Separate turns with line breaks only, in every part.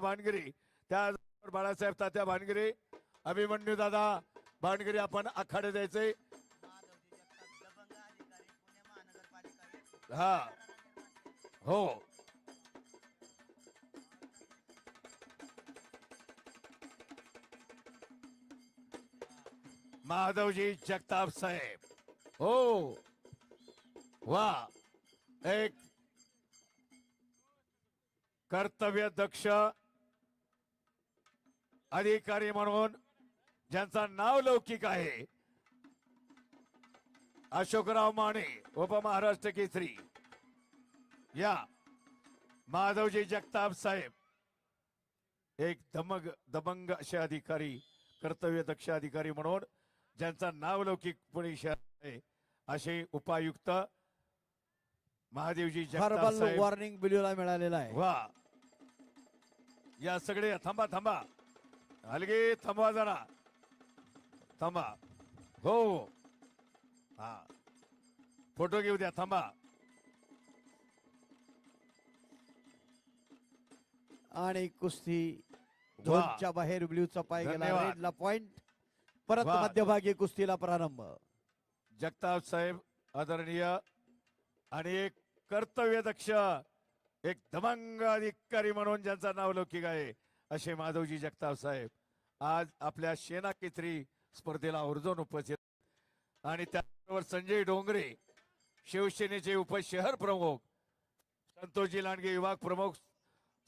भानगिरी त्या बाळासाहेब तात्या भानगिरी अभिमन्यू दादा भानगिरी आपण आखाडे द्यायचे. हा. हो. माधवजी जगताप साहेब. हो. वा. एक कर्तव्य दक्ष अधिकारी म्हणून ज्यांचा नाव लौकिक आहे. अशोकराव माने उपमहाराष्ट्र केसरी. या माधवजी जगताप साहेब. एक दमग दबंग असे अधिकारी कर्तव्य दक्ष अधिकारी म्हणून ज्यांचा नावलौकिक पुणे शहर आहे असे उपायुक्त महादेवजी
वॉर्निंग बिल्यूला मिळालेला आहे.
वा. या सगळे थांबा थांबा. हलगे थांबवा जरा थांबा हो हो. फोटो घेऊ द्या थांबा
आणि कुस्ती. झोनच्या बाहेर ब्ल्यूचा पाय गेला
धन्यवाद.
रेडला पॉइंट परत
वा.
मध्यभागी कुस्तीला प्रारंभ
जगताप साहेब आदरणीय आणि एक कर्तव्य दक्ष एक दमंग अधिकारी म्हणून ज्यांचा नाव लौकिक आहे असे माधवजी जगताप साहेब आज आपल्या सेना केसरी स्पर्धेला उर्जून उपस्थित. आणि त्याबरोबर संजय डोंगरे शिवसेनेचे उपशहर प्रमुख संतोषजी लांडगे विभाग प्रमुख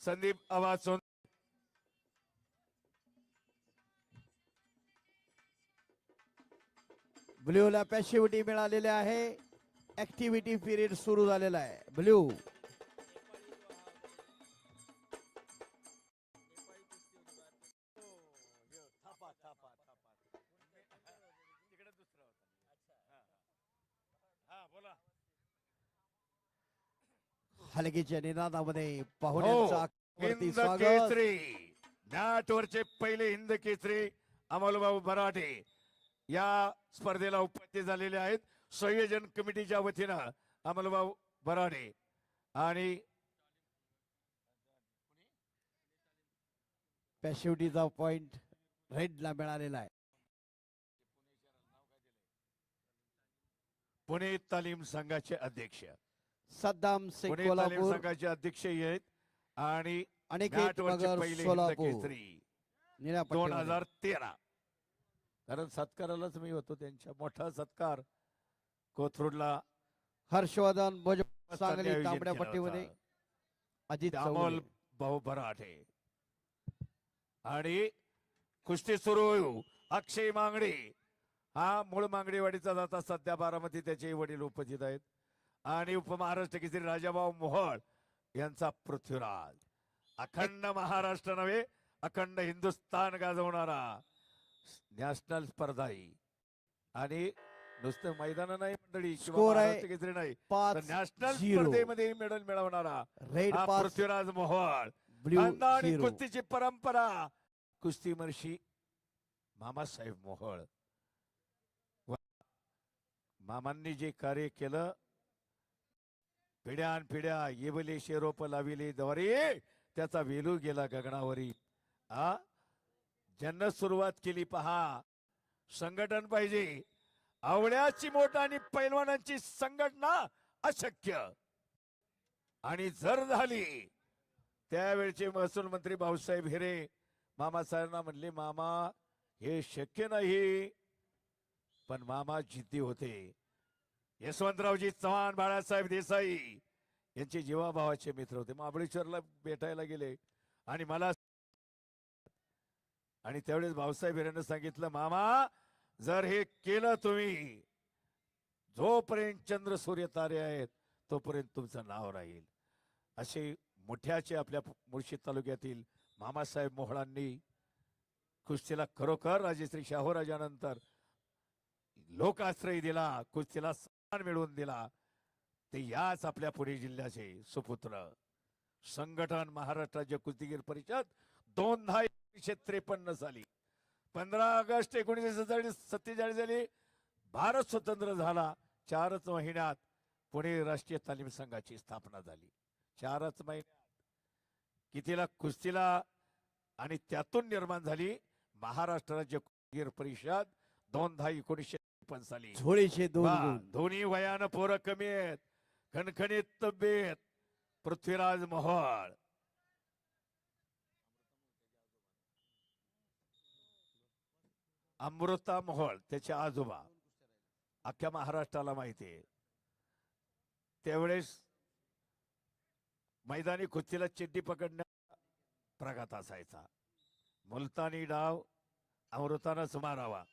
संदीप आवाज सोन
ब्ल्यूला पॅशिव्हिटी मिळालेली आहे. ऍक्टिव्हिटी पिरियड सुरू झालेला आहे. ब्ल्यू हलगीच्या निनादामध्ये पाहुण्यांचा वरती
हिंद
स्वागत.
केसरी. मॅटवरचे पहिले हिंद केसरी अमोलबाबू बराटे या स्पर्धेला उपस्थित झालेले आहेत. संयोजन कमिटीच्या वतीनं अमोलबाबू बराटे आणि
पॅशिव्हिटीचा पॉइंट रेडला मिळालेला आहे.
पुणे तालीम संघाचे अध्यक्ष.
सद्दाम
पुणे तालीम
कोल्हापूर.
संघाचे अध्यक्ष आहेत. आणि
अनिकेत
मॅटवरचे
मगर
पहिले हिंद
सोलापूर निळ्या
दोन
पट्टीमध्ये.
हजार तेरा. कारण सत्कारालाच मी होतो त्यांच्या मोठा सत्कार कोथरूडला
हर्षवर्धन भोज सांगली
आयोजित
तांबड्या
केला
पट्टीमध्ये.
होता.
अजित
अमोल
चौगुले.
भाऊ बराठे आणि कुस्ती सुरू होऊ. अक्षय मांगडे. हा मूळ मांगडेवाडीचा जाता सध्या बारामती त्याचे वडील उपस्थित आहेत. आणि उपमहाराष्ट्र केसरी राजाभाऊ मोहळ यांचा पृथ्वीराज. अखंड महाराष्ट्र नव्हे अखंड हिंदुस्थान गाजवणारा नॅशनल स्पर्धा ही आणि नुसतं मैदान नाही मंडळी
आहे
महाराष्ट्र केसरी नाही तर
पाच
नॅशनल
झिरो.
स्पर्धेमध्ये मेडल मिळवणारा
रेड
हा
पाच
पृथ्वीराज मोहोळ.
Blue zero.
कुस्तीची परंपरा कुस्तीमर्षी मामासाहेब मोहळ. मामांनी जे कार्य केलं पिढ्यान पिढ्या येवले शेरोप लाविले द्वारे त्याचा वेलू गेला गगनावरी. आ? ज्यांना सुरुवात केली पहा. संघटन पाहिजे. आवड्याची मोठ आणि पैलवानांची संघटना अशक्य. आणि जर झाली त्यावेळचे महसूल मंत्री भाऊसाहेब हिरे मामासाहेबांना म्हणले मामा हे शक्य नाही पण मामा जिद्दी होते. यशवंतरावजी चव्हाण बाळासाहेब देसाई यांचे जीवाभावाचे मित्र होते. महाबळेश्वरला भेटायला गेले आणि मला आणि त्यावेळेस भाऊसाहेब हिरेनं सांगितलं मामा जर हे केलं तुम्ही जोपर्यंत चंद्र सूर्य तारे आहेत तोपर्यंत तुमचं नाव राहील. असे मोठ्याचे आपल्या मुळशी तालुक्यातील मामासाहेब मोहळांनी कुस्तीला खरोखर राजेश्री शाहूराजानंतर लोकाश्रय दिला कुस्तीला सन्मान मिळवून दिला. ते याच आपल्या पुणे जिल्ह्याचे सुपुत्र. संघटन महाराष्ट्र राज्य कुस्तीगीर परिषद दोनदा एकोणीसशे त्रेपन्न साली. पंधरा ऑगस्ट एकोणीसशे सत्तेचाळीस सत्तेचाळीस साली भारत स्वतंत्र झाला. चारच महिन्यात पुणे राष्ट्रीय तालीम संघाची स्थापना झाली. चारच महिन्यात कितीला कुस्तीला आणि त्यातून निर्माण झाली महाराष्ट्र राज्य कुस्तीगीर परिषद. दोन दहा एकोणीसशे पण साली.
झोळीचे दोन
वा,
गुण.
दोन्ही वयानं पोरं कमी आहेत. खणखणीत तब्येत पृथ्वीराज मोहोळ. अमृता मोहोळ त्याचे आजोबा. अख्ख्या महाराष्ट्राला माहिती आहे. त्यावेळेस मैदानी कुस्तीला चिड्डी पकडण्या प्रघात असायचा. मुलतानी डाव अमृतानं सुमारावा.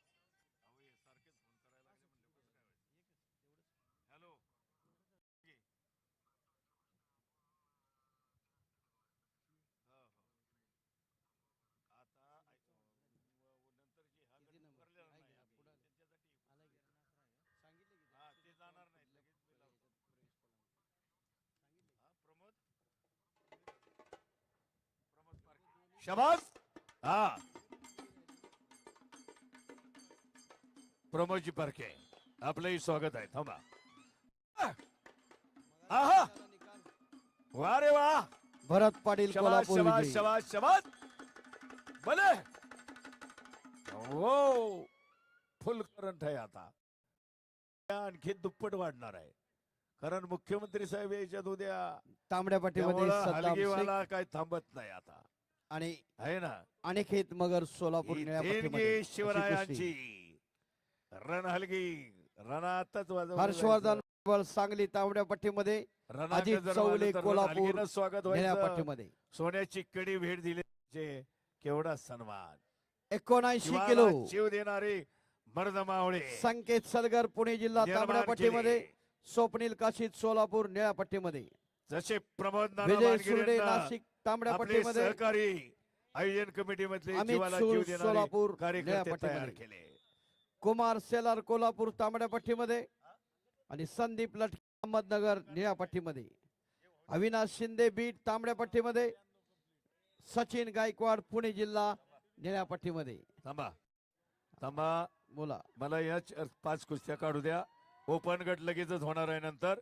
शबास. हा. प्रमोदजी परके आपलंही स्वागत आहे थांबा. आहा. वा रे वा.
भरत पाटील
शबास
कोल्हापूर
शबास
विजयी.
शबास शबास. भले हो. फुल करंट आहे आता. आणखी दुप्पट वाढणार आहे. कारण मुख्यमंत्री साहेब याच्यात उद्या.
तांबड्या पाठीमध्ये
त्यामुळं
सद्दाम शेख.
हलगीवाला काय थांबत नाही आता.
आणि
आहे ना?
अनिकेत मगर सोलापूर
ही
निळ्या
देणगी
पट्टीमध्ये अशी
शिवरायांची.
कुस्ती.
रण हलगी रणातच वाजवलं
हर्षवर्धन
जायचं.
सांगली तांबड्या पट्टीमध्ये
रणांगण
अजित
जर
चौले,
वाजलं तर रण
कोल्हापूर,
स्वागत
निळ्या
व्हायचं.
पट्टीमध्ये
सोन्याची कडी भेट दिली. केवढा सन्मान.
एकोणऐंशी किलो.
जीव देणारे मर्द मावळे
संकेत सलगर पुणे जिल्हा
निर्माण
तांबड्या पट्टीमध्ये. स्वप्नील काशीद सोलापूर निळ्या पट्टीमध्ये
जसे प्रमोद
नाशिक तांबड्या पट्टीमध्ये
सहकारी आयोजन कमिटी मधले
सोलापूर
कार्यकर्ते तयार केले.
कुमार सेलार कोल्हापूर तांबड्या पट्टीमध्ये आणि संदीप लटके अहमदनगर निळ्या पट्टीमध्ये. अविनाश शिंदे बीट तांबड्या पट्टीमध्ये. सचिन गायकवाड पुणे जिल्हा निळ्या पट्टीमध्ये.
थांबा. थांबा.
बोला.
मला या च- पाच कुस्त्या काढू द्या. ओपन गट लगेचच होणार आहे नंतर.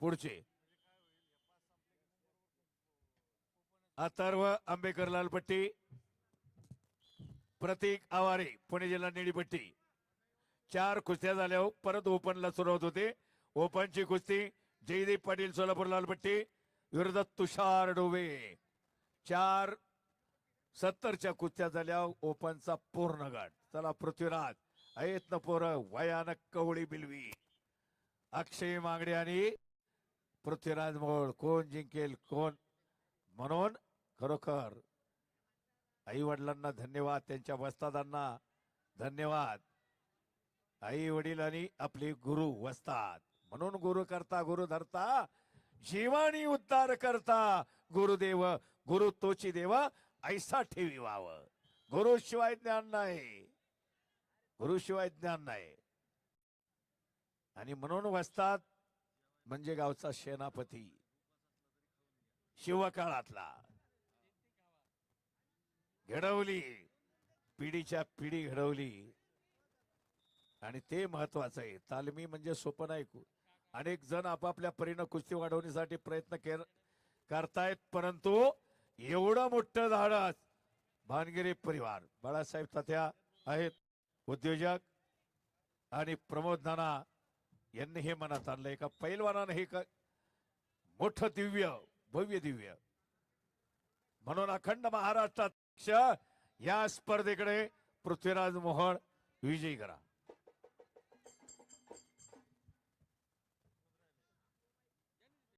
पुढचे. अथर्व आंबेकर लालपट्टी प्रतीक आवारे पुणे जिल्हा निळीपट्टी. चार कुस्त्या झाल्या हो, परत ओपनला सुरुवात होते. ओपनची कुस्ती जयदीप पाटील सोलापूर लालपट्टी विरोधात तुषार डोबे चार सत्तरच्या कुस्त्या झाल्या हो, ओपनचा पूर्ण गट. चला पृथ्वीराज आहेत ना पोरं कवळी बिलवी. अक्षय मांगडे आणि पृथ्वीराज मोळ कोण जिंकेल कोण? म्हणून खरोखर आई वडिलांना धन्यवाद त्यांच्या वस्तादांना धन्यवाद. आई वडील आणि आपले गुरु वस्ताद. म्हणून गुरु करता गुरु धरता जीवानी उद्धार करता. गुरुदेव गुरु तोची देव ऐसा ठेवी वाव गुरु शिवाय ज्ञान नाही. गुरु शिवाय ज्ञान नाही. आणि म्हणून वस्तात म्हणजे गावचा सेनापती. शिवकाळातला. घडवली. पिढीच्या पिढी घडवली. आणि ते महत्वाचं आहे. तालमी म्हणजे सोपं ऐकू. अनेक जण आपापल्या परीनं कुस्ती वाढवण्यासाठी प्रयत्न केर करतायत परंतु एवढं मोठं धाडस भानगिरी परिवार बाळासाहेब तात्या आहेत उद्योजक आणि प्रमोद नाना यांनी हे मनात आणलंय का? पैलवानानं हे का मोठं दिव्य भव्य दिव्य. म्हणून अखंड महाराष्ट्रात या स्पर्धेकडे पृथ्वीराज मोहन विजयी करा.